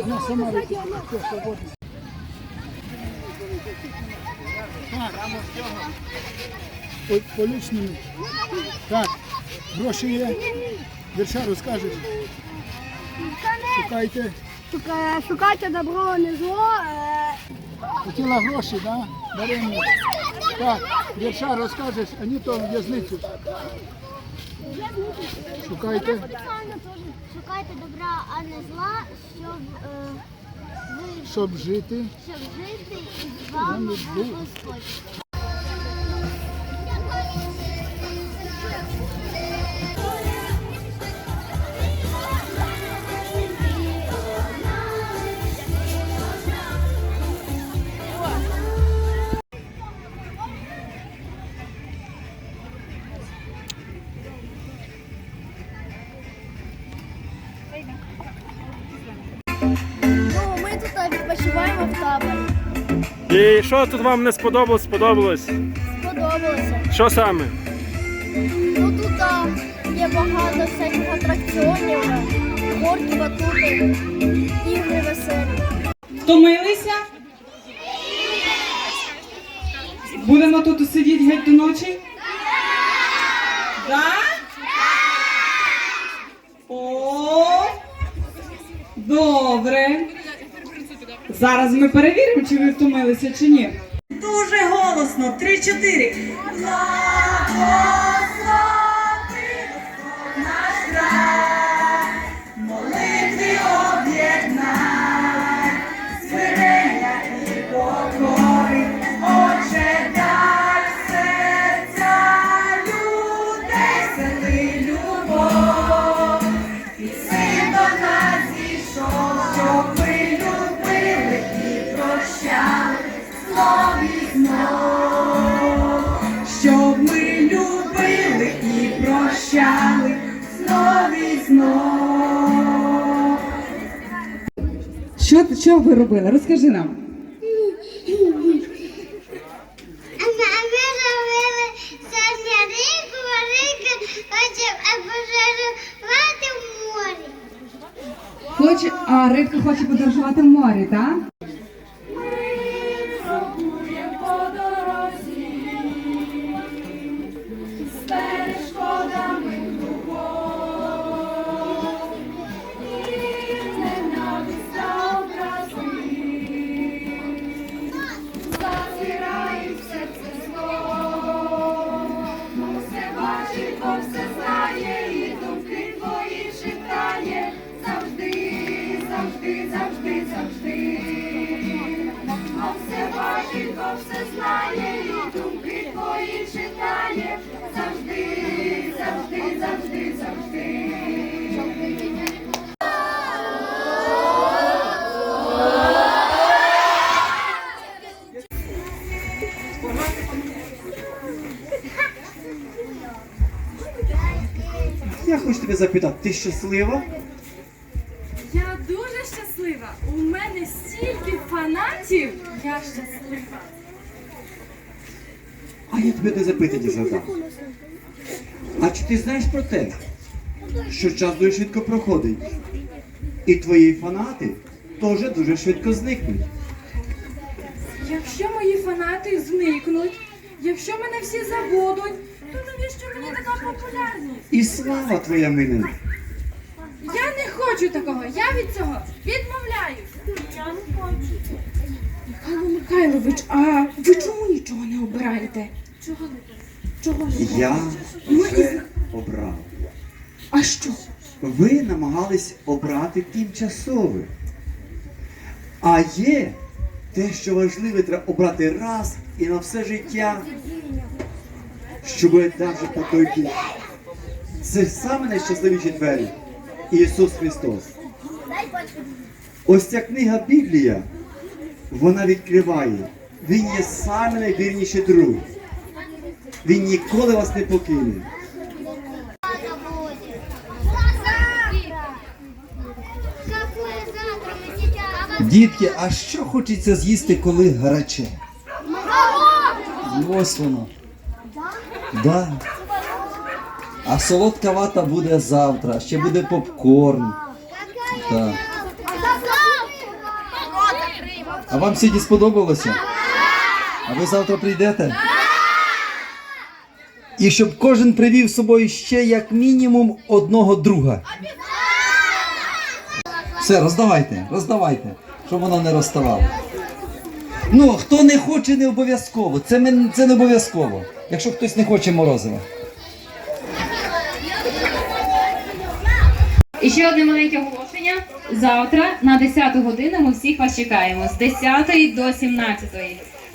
Вона сама все свободно. Ой, Полічними. Так, гроші є. Вірша розкажеш. Шукайте. Шукайте добро, не зло. е, Хотіла гроші, да? Даремно. Так, вірша розкажеш, а ні то в'язницю. Шукайте. Шукайте добра, а не зла, е, ви Щоб жити. щоб жити і з вами був Господь. І що тут вам не сподобалось, сподобалось? Сподобалося. Що саме? Ну тут а, є багато всяких атракціонів, горки, батути, ігри веселі. Втомилися? Будемо тут сидіти геть до ночі? Да? О, добре. Зараз ми перевіримо, чи ви втомилися, чи ні. Дуже голосно. Три-чотири. Що, що ви робили? Розкажи нам. А ми робили сьогодні рику, рика, хочемо пожарувати в морі. Хоче, а рибка хоче подорожувати в морі, так? Я хочу тебе запитати, ти щаслива? Я дуже щаслива. У мене стільки фанатів. Я щаслива. А я тебе не запитання задав. А чи ти знаєш про те, що час дуже швидко проходить? І твої фанати теж дуже швидко зникнуть. Якщо мої фанати зникнуть, якщо мене всі забудуть, то навіщо мені така популярність? І слава твоя мине. Я не хочу такого, я від цього відмовляюся. Я не хочу. Михайло Михайлович, а ви чому нічого не обираєте? Чого не Чого не Я вже обрав. А що? Ви намагались обрати тимчасове. А є те, що важливе, треба обрати раз і на все життя, що буде навіть по той бік. Це саме найщасливіші двері. Ісус Христос. Ось ця книга Біблія, вона відкриває. Він є саме найвірніший друг. Він ніколи вас не покине. Дітки, а що хочеться з'їсти, коли гаряче? Ось воно. Да. А солодка вата буде завтра, ще буде попкорн. Так. А вам сьогодні сподобалося? А ви завтра прийдете? І щоб кожен привів з собою ще як мінімум одного друга. Все, роздавайте, роздавайте, щоб воно не розставало. Ну, хто не хоче, не обов'язково. Це, мен- це не обов'язково. Якщо хтось не хоче морозива. І ще одне маленьке оголошення. Завтра на 10 годину ми всіх вас чекаємо з 10 до 17.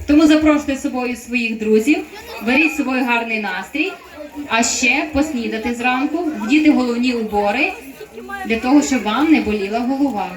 Тому запрошуйте з собою своїх друзів, беріть з собою гарний настрій, а ще поснідати зранку, вдіти головні убори для того, щоб вам не боліла голова.